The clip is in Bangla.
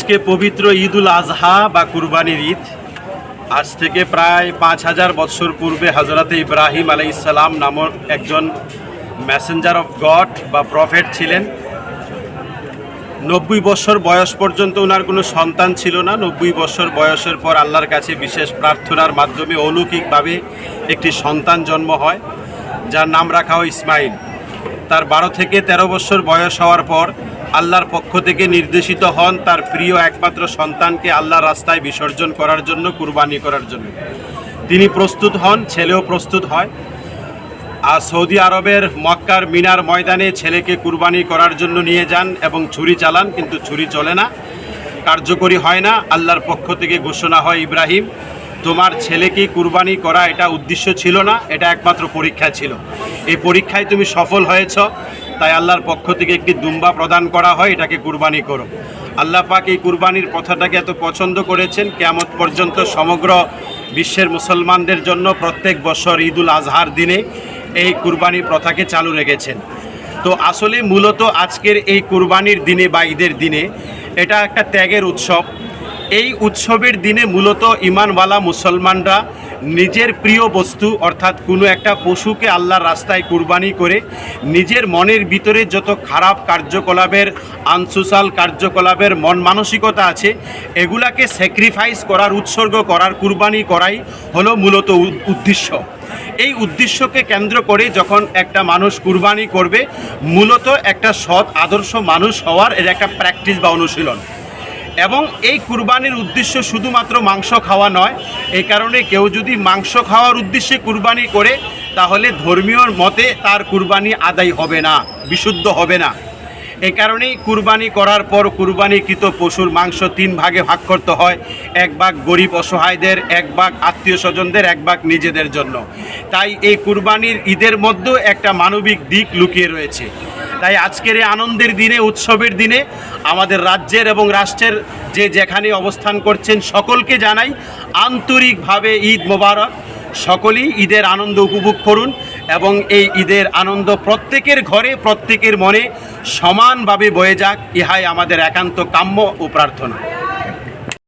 আজকে পবিত্র ঈদ উল আজহা বা কুরবানির ঈদ। আজ থেকে প্রায় পাঁচ হাজার বৎসর পূর্বে হজরতে ইব্রাহিম আলাই ইসলাম নামক একজন মেসেঞ্জার অফ গড বা প্রফেট ছিলেন। নব্বই বছর বয়স পর্যন্ত ওনার কোনো সন্তান ছিল না। নব্বই বছর বয়সের পর আল্লাহর কাছে বিশেষ প্রার্থনার মাধ্যমে অলৌকিকভাবে একটি সন্তান জন্ম হয়, যার নাম রাখা হয় ইসমাইল। তার বারো থেকে ১৩ বছর বয়স হওয়ার পর আল্লাহর পক্ষ থেকে নির্দেশিত হন তার প্রিয় একমাত্র সন্তানকে আল্লাহর রাস্তায় বিসর্জন করার জন্য, কুরবানি করার জন্য। তিনি প্রস্তুত হন, ছেলেও প্রস্তুত হয়। আর সৌদি আরবের মক্কার মিনার ময়দানে ছেলেকে কুরবানি করার জন্য নিয়ে যান এবং ছুরি চালান, কিন্তু ছুরি চলে না। কার্যকরী হয় না, আল্লাহর পক্ষ থেকে ঘোষণা হয়, ইব্রাহিম, তোমার ছেলেকে কুরবানি করা এটা উদ্দেশ্য ছিল না, এটা একমাত্র পরীক্ষা ছিল। এই পরীক্ষায় তুমি সফল হয়েছ তাই আল্লাহর পক্ষ থেকে একটি দুম্বা প্রদান করা হয়, এটাকে কুরবানি করো। আল্লাহ পাক এই কুরবানির প্রথাটাকে এত পছন্দ করেছেন কেমত পর্যন্ত সমগ্র বিশ্বের মুসলমানদের জন্য প্রত্যেক বছর ঈদুল আজহার দিনে এই কুরবানি প্রথাকে চালু রেখেছেন। তো আসলে মূলত আজকের এই কুরবানির দিনে বা ঈদের দিনে এটা একটা ত্যাগের উৎসব। এই উৎসবের দিনে মূলত ইমানওয়ালা মুসলমানরা নিজের প্রিয় বস্তু, অর্থাৎ কোনো একটা পশুকে আল্লাহর রাস্তায় কুরবানি করে নিজের মনের ভিতরে যত খারাপ কার্যকলাপের, আনসোশাল কার্যকলাপের মন মানসিকতা আছে, এগুলাকে স্যাক্রিফাইস করার, উৎসর্গ করার, কুরবানি করাই হলো মূলত উদ্দেশ্য। এই উদ্দেশ্যকে কেন্দ্র করে যখন একটা মানুষ কুরবানি করবে, মূলত একটা সৎ, আদর্শ মানুষ হওয়ার এর একটা প্র্যাকটিস বা অনুশীলন। এবং এই কুরবানির উদ্দেশ্য শুধুমাত্র মাংস খাওয়া নয়, এই কারণে কেউ যদি মাংস খাওয়ার উদ্দেশ্যে কুরবানি করে, তাহলে ধর্মীয় মতে তার কুরবানি আদায় হবে না, বিশুদ্ধ হবে না। এই কারণেই কুরবানি করার পর কুরবানিকৃত পশুর মাংস তিন ভাগে ভাগ করতে হয়, এক ভাগ গরিব অসহায়দের, এক ভাগ আত্মীয় স্বজনদের এক ভাগ নিজেদের জন্য। তাই এই কুরবানির ঈদের মধ্যেও একটা মানবিক দিক লুকিয়ে রয়েছে। তাই আজকের এই আনন্দের দিনে, উৎসবের দিনে আমাদের রাজ্যের এবং রাষ্ট্রের যে যেখানে অবস্থান করছেন সকলকে জানাই আন্তরিকভাবে ঈদ মোবারক। সকলেই ঈদের আনন্দ উপভোগ করুন এবং এই ঈদের আনন্দ প্রত্যেকের ঘরে, প্রত্যেকের মনে সমানভাবে বয়ে যাক। ইহাই আমাদের একান্ত কাম্য ও প্রার্থনা।